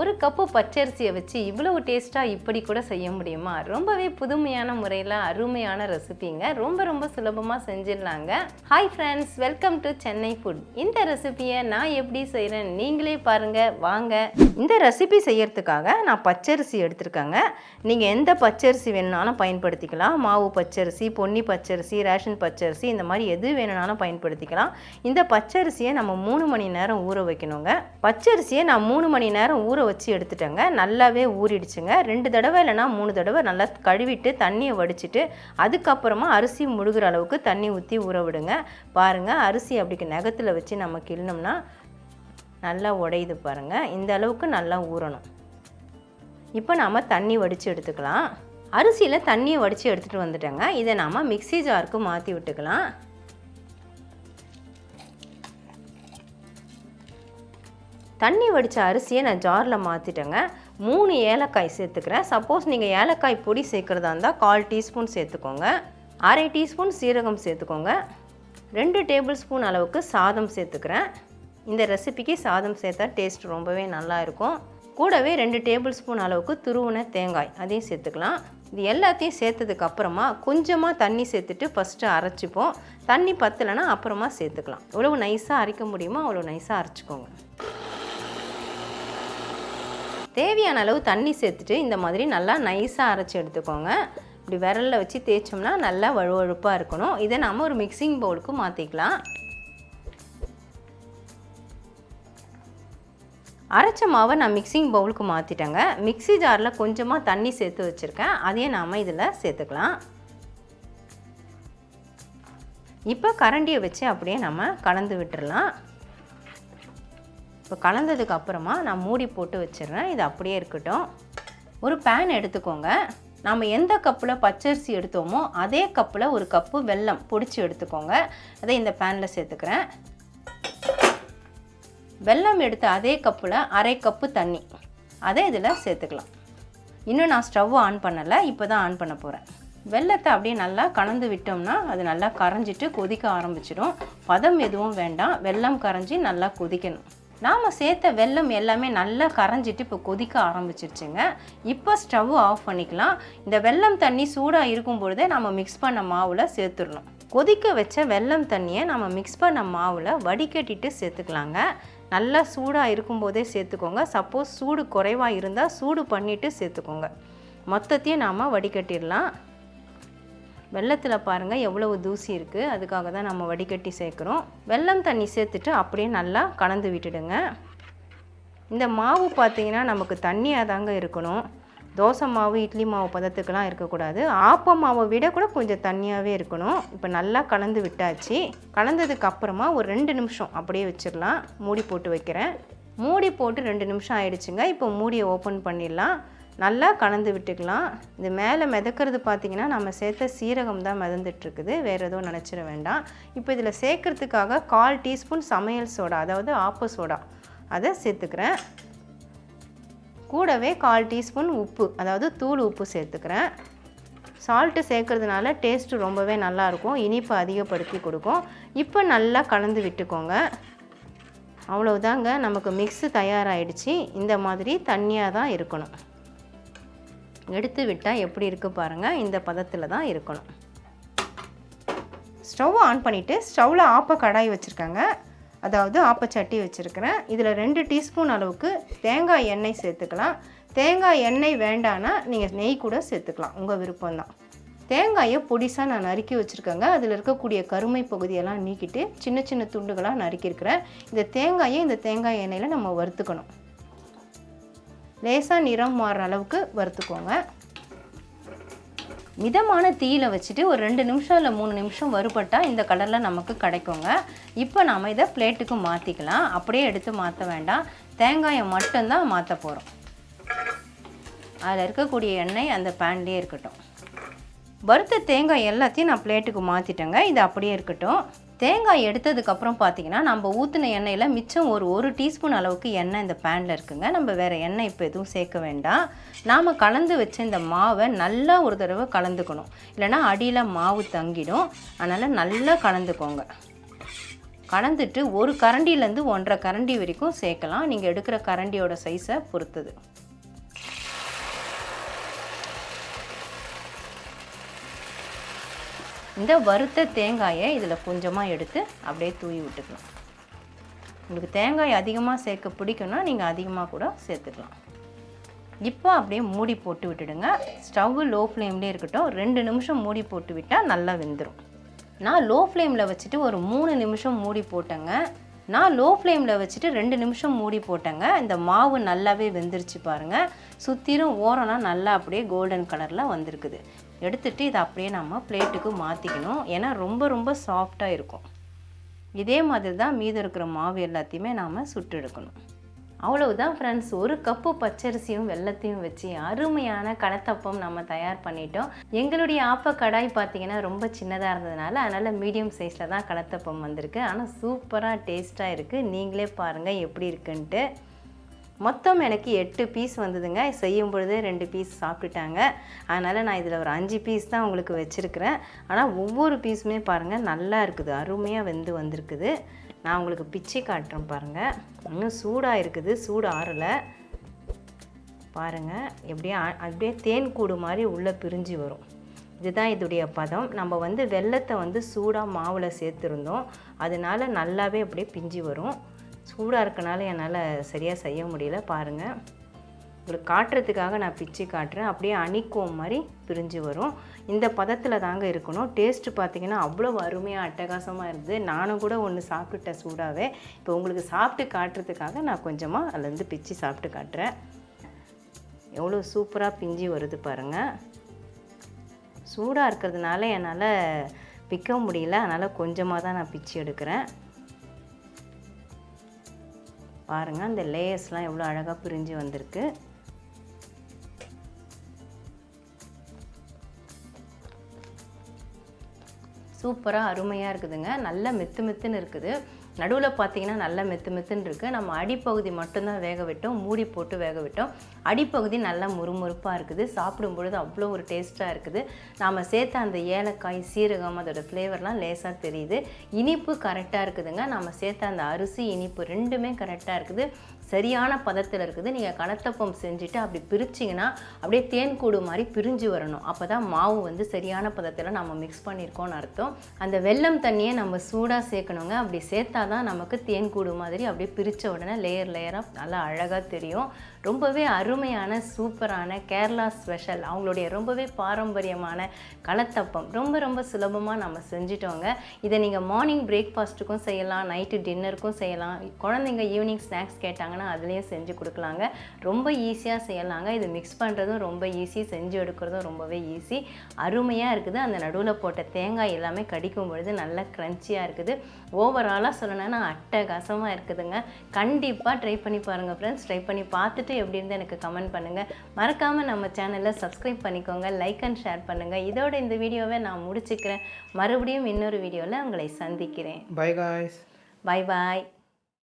ஒரு கப்பு பச்சரிசியை வச்சு இவ்வளவு டேஸ்ட்டாக இப்படி கூட செய்ய முடியுமா? ரொம்பவே புதுமையான முறையில் அருமையான ரெசிபிங்க ரொம்ப ரொம்ப சுலபமாக செஞ்சிடலாங்க. Hi friends welcome to Chennai food இந்த ரெசிபியை நான் எப்படி செய்கிறேன் நீங்களே பாருங்கள் வாங்க. இந்த ரெசிபி செய்யறதுக்காக நான் பச்சரிசி எடுத்திருக்கேங்க. நீங்கள் எந்த பச்சரிசி வேணுனாலும் பயன்படுத்திக்கலாம். மாவு பச்சரிசி பொன்னி பச்சரிசி ரேஷன் பச்சரிசி இந்த மாதிரி எது வேணுனாலும் பயன்படுத்திக்கலாம். இந்த பச்சரிசியை நம்ம மூணு மணி நேரம் ஊற வைக்கணுங்க. பச்சரிசியை நான் மூணு மணி நேரம் ஊற வச்சு எடுத்துட்டேங்க. நல்லாவே ஊறிடுச்சுங்க. ரெண்டு தடவை இல்லைனா மூணு தடவை நல்லா கழுவிட்டு தண்ணியை வடிச்சிட்டு அதுக்கப்புறமா அரிசி முழுகிற அளவுக்கு தண்ணி ஊற்றி ஊற விடுங்க. பாருங்கள் அரிசி அப்படிக்கு நகத்தில் வச்சு நம்ம கிள்ளணும்னா நல்லா உடையுது பாருங்கள் இந்த அளவுக்கு நல்லா ஊறணும். இப்போ நாம் தண்ணி வடித்து எடுத்துக்கலாம். அரிசியில் தண்ணியை வடித்து எடுத்துகிட்டு வந்துட்டேங்க. இதை நாம் மிக்ஸி ஜாருக்கு மாற்றி விட்டுக்கலாம். தண்ணி வடித்த அரிசியை நான் ஜாரில் மாற்றிட்டேங்க மூணு ஏலக்காய் சேர்த்துக்கிறேன். சப்போஸ் நீங்கள் ஏலக்காய் பொடி சேர்க்குறதா இருந்தால் கால் டீஸ்பூன் சேர்த்துக்கோங்க. அரை டீஸ்பூன் சீரகம் சேர்த்துக்கோங்க. ரெண்டு டேபிள் ஸ்பூன் அளவுக்கு சாதம் சேர்த்துக்கிறேன். இந்த ரெசிபிக்கு சாதம் சேர்த்தா டேஸ்ட் ரொம்பவே நல்லா இருக்கும். கூடவே ரெண்டு டேபிள் ஸ்பூன் அளவுக்கு துருவின தேங்காய் அதையும் சேர்த்துக்கலாம். இது எல்லாத்தையும் சேர்த்ததுக்கு அப்புறமா கொஞ்சமாக தண்ணி சேர்த்துட்டு ஃபஸ்ட்டு அரைச்சிப்போம். தண்ணி பத்தலைன்னா அப்புறமா சேர்த்துக்கலாம். எவ்வளோ நைஸாக அரைக்க முடியுமோ அவ்வளோ நைஸாக அரைச்சிக்கோங்க. தேவையான அளவு தண்ணி சேர்த்துட்டு இந்த மாதிரி நல்லா நைஸாக அரைச்சி எடுத்துக்கோங்க. இப்படி விரலில் வச்சு தேய்ச்சோம்னா நல்லா வழுவழுப்பாக இருக்கணும். இதை நம்ம ஒரு மிக்சிங் பவுலுக்கு மாற்றிக்கலாம் அரைச்ச மாவை நான் மிக்சிங் பவுலுக்கு மாற்றிட்டேங்க மிக்ஸி ஜாரில் கொஞ்சமாக தண்ணி சேர்த்து வச்சுருக்கேன். அதையே நாம் இதில் சேர்த்துக்கலாம். இப்போ கரண்டியை வச்சு அப்படியே நம்ம கலந்து விட்டுடலாம் இப்போ கலந்ததுக்கு அப்புறமா நான் மூடி போட்டு வச்சிடுறேன். இது அப்படியே இருக்கட்டும். ஒரு பேன் எடுத்துக்கோங்க. நாம் எந்த கப்பில் பச்சரிசி எடுத்தோமோ அதே கப்பில் ஒரு கப்பு வெல்லம் பொடிச்சு எடுத்துக்கோங்க. அதை இந்த பேனில் சேர்த்துக்கிறேன். வெல்லம் எடுத்த அதே கப்பில் அரை கப்பு தண்ணி. அதை இதில் சேர்த்துக்கலாம். இன்னும் நான் ஸ்டவ் ஆன் பண்ணலை. இப்போ தான் ஆன் பண்ண போகிறேன் வெள்ளத்தை அப்படியே நல்லா கலந்து விட்டோம்னா அது நல்லா கரைஞ்சிட்டு கொதிக்க ஆரம்பிச்சிடும். பதம் எதுவும் வேண்டாம். வெல்லம் கரைஞ்சி நல்லா கொதிக்கணும். நாம் சேர்த்த வெல்லம் எல்லாமே நல்லா கரைஞ்சிட்டு இப்போ கொதிக்க ஆரம்பிச்சிருச்சுங்க. இப்போ ஸ்டவ் ஆஃப் பண்ணிக்கலாம். இந்த வெல்லம் தண்ணி சூடாக இருக்கும் பொழுதே நம்ம மிக்ஸ் பண்ண மாவில் சேர்த்துடணும். கொதிக்க வச்ச வெல்லம் தண்ணியை நம்ம மிக்ஸ் பண்ண மாவில் வடிகட்டிட்டு சேர்த்துக்கலாங்க. நல்லா சூடாக இருக்கும்போதே சேர்த்துக்கோங்க. சப்போஸ் சூடு குறைவாக இருந்தால் சூடு பண்ணிவிட்டு சேர்த்துக்கோங்க. மொத்தத்தையும் நாம் வடிகட்டிடலாம். வெள்ளத்தில் பாருங்கள் எவ்வளவு தூசி இருக்குது அதுக்காக தான் நம்ம வடிகட்டி சேர்க்குறோம். வெல்லம் தண்ணி சேர்த்துட்டு அப்படியே நல்லா கலந்து விட்டுடுங்க. இந்த மாவு பார்த்தீங்கன்னா நமக்கு தண்ணியாக தாங்க இருக்கணும். தோசை மாவு இட்லி மாவு பதத்துக்கெலாம் இருக்கக்கூடாது. ஆப்ப மாவை விட கூட கொஞ்சம் தண்ணியாகவே இருக்கணும். இப்போ நல்லா கலந்து விட்டாச்சு. கலந்ததுக்கு அப்புறமா ஒரு ரெண்டு நிமிஷம் அப்படியே வச்சிடலாம். மூடி போட்டு வைக்கிறேன். மூடி போட்டு ரெண்டு நிமிஷம் ஆயிடுச்சுங்க. இப்போ மூடியை ஓப்பன் பண்ணிடலாம். நல்லா கலந்து விட்டுக்கலாம். இது மேலே மிதக்கிறது பார்த்திங்கன்னா நம்ம சேர்த்த சீரகம் தான் மிதந்துட்டுருக்குது. வேறு எதுவும் நினச்சிட வேண்டாம். இப்போ இதில் சேர்க்குறதுக்காக கால் டீஸ்பூன் சமையல் சோடா அதாவது ஆப்ப சோடா அதை சேர்த்துக்கிறேன். கூடவே கால் டீஸ்பூன் உப்பு அதாவது தூள் உப்பு சேர்த்துக்கிறேன். சால்ட்டு சேர்க்கறதுனால டேஸ்ட்டு ரொம்பவே நல்லாயிருக்கும் இனிப்பு அதிகப்படுத்தி கொடுக்கும். இப்போ நல்லா கலந்து விட்டுக்கோங்க. அவ்வளவுதாங்க. நமக்கு மிக்ஸு தயாராகிடுச்சு இந்த மாதிரி தண்ணியாக தான் இருக்கணும். எடுத்து விட்டால் எப்படி இருக்குது பாருங்கள் இந்த பதத்தில் தான் இருக்கணும். ஸ்டவ் ஆன் பண்ணிவிட்டு ஸ்டவ்வில் ஆப்ப கடாய் வச்சுருக்காங்க. அதாவது ஆப்பச்சட்டி வச்சுருக்கிறேன். இதில் ரெண்டு டீஸ்பூன் அளவுக்கு தேங்காய் எண்ணெய் சேர்த்துக்கலாம். தேங்காய் எண்ணெய் வேண்டான்னா நீங்கள் நெய் கூட சேர்த்துக்கலாம். உங்கள் விருப்பம்தான் தேங்காயை பொடிசாக நான் நறுக்கி வச்சுருக்கேங்க. அதில் இருக்கக்கூடிய கருமை பகுதியெல்லாம் நீக்கிட்டு சின்ன சின்ன துண்டுகளாக நறுக்கியிருக்கிறேன். இந்த தேங்காயை இந்த தேங்காய் எண்ணெயில் நம்ம வறுத்துக்கணும். லேசாக நிறம் மாறுற அளவுக்கு வறுத்துக்கோங்க. மிதமான தீயில வச்சுட்டு ஒரு ரெண்டு நிமிஷம் இல்லை மூணு நிமிஷம் வறுபட்டால் இந்த கலரில் நமக்கு கிடைக்குங்க. இப்போ நாம் இதை பிளேட்டுக்கு மாற்றிக்கலாம் அப்படியே எடுத்து மாற்ற வேண்டாம். தேங்காயை மட்டும்தான் மாற்ற போகிறோம் அதில் இருக்கக்கூடிய எண்ணெய் அந்த பேன்லேயே இருக்கட்டும். வறுத்த தேங்காய் எல்லாத்தையும் நான் பிளேட்டுக்கு மாற்றிட்டேங்க இது அப்படியே இருக்கட்டும். தேங்காய் எடுத்ததுக்கப்புறம் பார்த்தீங்கன்னா நம்ம ஊற்றின எண்ணெயில் மிச்சம் ஒரு ஒரு டீஸ்பூன் அளவுக்கு எண்ணெய் இந்த பேனில் இருக்குங்க. நம்ம வேறு எண்ணெய் இப்போ எதுவும் சேர்க்க வேண்டாம். நாம் கலந்து வச்ச இந்த மாவை நல்லா ஒரு தடவை கலந்துக்கணும். இல்லைன்னா அடியில் மாவு தங்கிடும். அதனால் நல்லா கலந்துக்கோங்க. கலந்துட்டு ஒரு கரண்டிலேருந்து ஒன்றரை கரண்டி வரைக்கும் சேர்க்கலாம். நீங்கள் எடுக்கிற கரண்டியோட சைஸை பொறுத்தது. இந்த வறுத்த தேங்காயை இதில் கொஞ்சமாக எடுத்து அப்படியே தூவி விட்டுக்கலாம். உங்களுக்கு தேங்காய் அதிகமாக சேர்க்க பிடிக்கும்னா நீங்கள் அதிகமாக கூட சேர்த்துக்கலாம். இப்போ அப்படியே மூடி போட்டு விட்டுடுங்க. ஸ்டவ் லோ ஃப்ளேம்லேயே இருக்கட்டும். ரெண்டு நிமிஷம் மூடி போட்டு விட்டால் நல்லா வெந்துடும் நான் லோ ஃப்ளேமில் வச்சுட்டு ஒரு மூணு நிமிஷம் மூடி போட்டேங்க. நான் லோ ஃப்ளேமில் வச்சுட்டு ரெண்டு நிமிஷம் மூடி போட்டேங்க. இந்த மாவு நல்லாவே வெந்துருச்சு பாருங்கள் சுற்றிலும் ஓரம்லாம் நல்லா அப்படியே கோல்டன் கலரில் வந்திருக்குது. எடுத்துகிட்டு இதை அப்படியே நம்ம பிளேட்டுக்கு மாற்றிக்கணும் ஏன்னா ரொம்ப ரொம்ப சாஃப்டாக இருக்கும். இதே மாதிரி தான் மீதம் இருக்கிற மாவு எல்லாத்தையுமே நாம் சுட்டு எடுக்கணும். அவ்வளவுதான் ஃப்ரெண்ட்ஸ் ஒரு கப்பு பச்சரிசியும் வெள்ளத்தையும் வச்சு அருமையான கடத்தப்பம் நம்ம தயார் பண்ணிட்டோம். எங்களுடைய ஆப்ப கடாய் பார்த்தீங்கன்னா ரொம்ப சின்னதாக இருந்ததுனால அதனால் மீடியம் சைஸில் தான் கடத்தப்பம் வந்திருக்கு. ஆனால் சூப்பராக டேஸ்ட்டாக இருக்குது நீங்களே பாருங்கள் எப்படி இருக்குன்ட்டு. மொத்தம் எனக்கு எட்டு பீஸ் வந்ததுங்க. செய்யும் பொழுதே ரெண்டு பீஸ் சாப்பிட்டுட்டாங்க. அதனால் நான் இதில் ஒரு அஞ்சு பீஸ் தான் உங்களுக்கு வச்சுருக்கிறேன். ஆனால் ஒவ்வொரு பீஸுமே பாருங்கள் நல்லா இருக்குது. அருமையாக வெந்து வந்திருக்குது. நான் உங்களுக்கு பிச்சை காட்டுறேன் பாருங்கள் இன்னும் சூடாக இருக்குது சூடு ஆறலை. பாருங்கள் எப்படியே அப்படியே தேன் கூடு மாதிரி உள்ளே பிரிஞ்சு வரும். இதுதான் இதோடைய பதம். நம்ம வந்து வெள்ளத்தை வந்து சூடாக மாவில் சேர்த்துருந்தோம். அதனால நல்லாவே அப்படியே பிஞ்சு வரும். சூடாக இருக்கனால என்னால் சரியாக செய்ய முடியல. பாருங்கள் உங்களுக்கு காட்டுறதுக்காக நான் பிச்சு காட்டுறேன். அப்படியே அணிக்கோம் மாதிரி பிரிஞ்சு வரும். இந்த பதத்தில் தாங்க இருக்கணும். டேஸ்ட்டு பார்த்தீங்கன்னா அவ்வளோ அருமையாக அட்டகாசமாக இருந்தது. நானும் கூட ஒன்று சாப்பிட்டுட்டேன் சூடாகவே இப்போ உங்களுக்கு சாப்பிட்டு காட்டுறதுக்காக நான் கொஞ்சமாக அதுலேருந்து பிச்சு சாப்பிட்டு காட்டுறேன். எவ்வளோ சூப்பராக பிஞ்சு வருது பாருங்கள் சூடாக இருக்கிறதுனால என்னால் பிக்க முடியல. அதனால் கொஞ்சமாக தான் நான் பிச்சு எடுக்கிறேன். பாருங்கள் அந்த லேயர்ஸ்லாம் எவ்வளோ அழகாக பிரிஞ்சு வந்திருக்கு. சூப்பராக அருமையாக இருக்குதுங்க. நல்ல மெத்து மெத்துன்னு இருக்குது. நடுவில் பார்த்தீங்கன்னா நல்ல மெத்து மெத்துன்னு இருக்குது நம்ம அடிப்பகுதி மட்டும்தான் வேக விட்டோம். மூடி போட்டு வேக விட்டோம். அடிப்பகுதி நல்லா முறுமுறுப்பாக இருக்குது. சாப்பிடும் பொழுது அவ்வளோ ஒரு டேஸ்ட்டாக இருக்குது. நாம் சேர்த்த அந்த ஏலக்காய் சீரகம் அதோடய ஃப்ளேவர்லாம் லேசாக தெரியுது. இனிப்பு கரெக்டாக இருக்குதுங்க. நம்ம சேர்த்த அந்த அரிசி இனிப்பு ரெண்டுமே கரெக்டாக இருக்குது. சரியான பதத்தில் இருக்குது. நீங்கள் கலத்தப்பம் செஞ்சுட்டு அப்படி பிரிச்சிங்கன்னா அப்படியே தேன் கூடு மாதிரி பிரிஞ்சு வரணும். அப்போ தான் மாவு வந்து சரியான பதத்தில் நம்ம மிக்ஸ் பண்ணியிருக்கோம்னு அர்த்தம். அந்த வெல்லம் தண்ணியை நம்ம சூடாக சேர்க்கணுங்க. அப்படி சேர்த்தா தான் நமக்கு தேன் கூடு மாதிரி அப்படியே பிரித்த உடனே லேயர் லேயராக நல்லா அழகாக தெரியும். ரொம்பவே அருமையான சூப்பரான கேரளா ஸ்பெஷல் அவங்களுடைய ரொம்பவே பாரம்பரியமான கலத்தப்பம் ரொம்ப ரொம்ப சுலபமாக நம்ம செஞ்சிட்டோங்க. இதை நீங்கள் மார்னிங் பிரேக்ஃபாஸ்ட்டுக்கும் செய்யலாம் நைட்டு டின்னருக்கும் செய்யலாம். குழந்தைங்க ஈவினிங் ஸ்நாக்ஸ் கேட்டாங்கன்னா அதுலேயும் செஞ்சு கொடுக்கலாங்க. ரொம்ப ஈஸியாக செய்யலாங்க. இது மிக்ஸ் பண்ணுறதும் ரொம்ப ஈஸி செஞ்சு எடுக்கிறதும் ரொம்பவே ஈஸி அருமையாக இருக்குது. அந்த நடுவில் போட்ட தேங்காய் எல்லாமே கடிக்கும் பொழுது நல்லா க்ரன்ச்சியாக இருக்குது. ஓவராலாக சொல்லணும்னா அட்டகாசமாக இருக்குதுங்க. கண்டிப்பாக ட்ரை பண்ணி பாருங்கள் ஃப்ரெண்ட்ஸ் ட்ரை பண்ணி பார்த்துட்டு எப்படி இருந்து எனக்கு கமெண்ட் பண்ணுங்கள் மறக்காமல் நம்ம சேனலை சப்ஸ்கிரைப் பண்ணிக்கோங்க. லைக் அண்ட் ஷேர் பண்ணுங்கள் இதோட இந்த வீடியோவை நான் முடிச்சுக்கிறேன். மறுபடியும் இன்னொரு வீடியோவில் உங்களை சந்திக்கிறேன். Bye guys. பாய் பாய்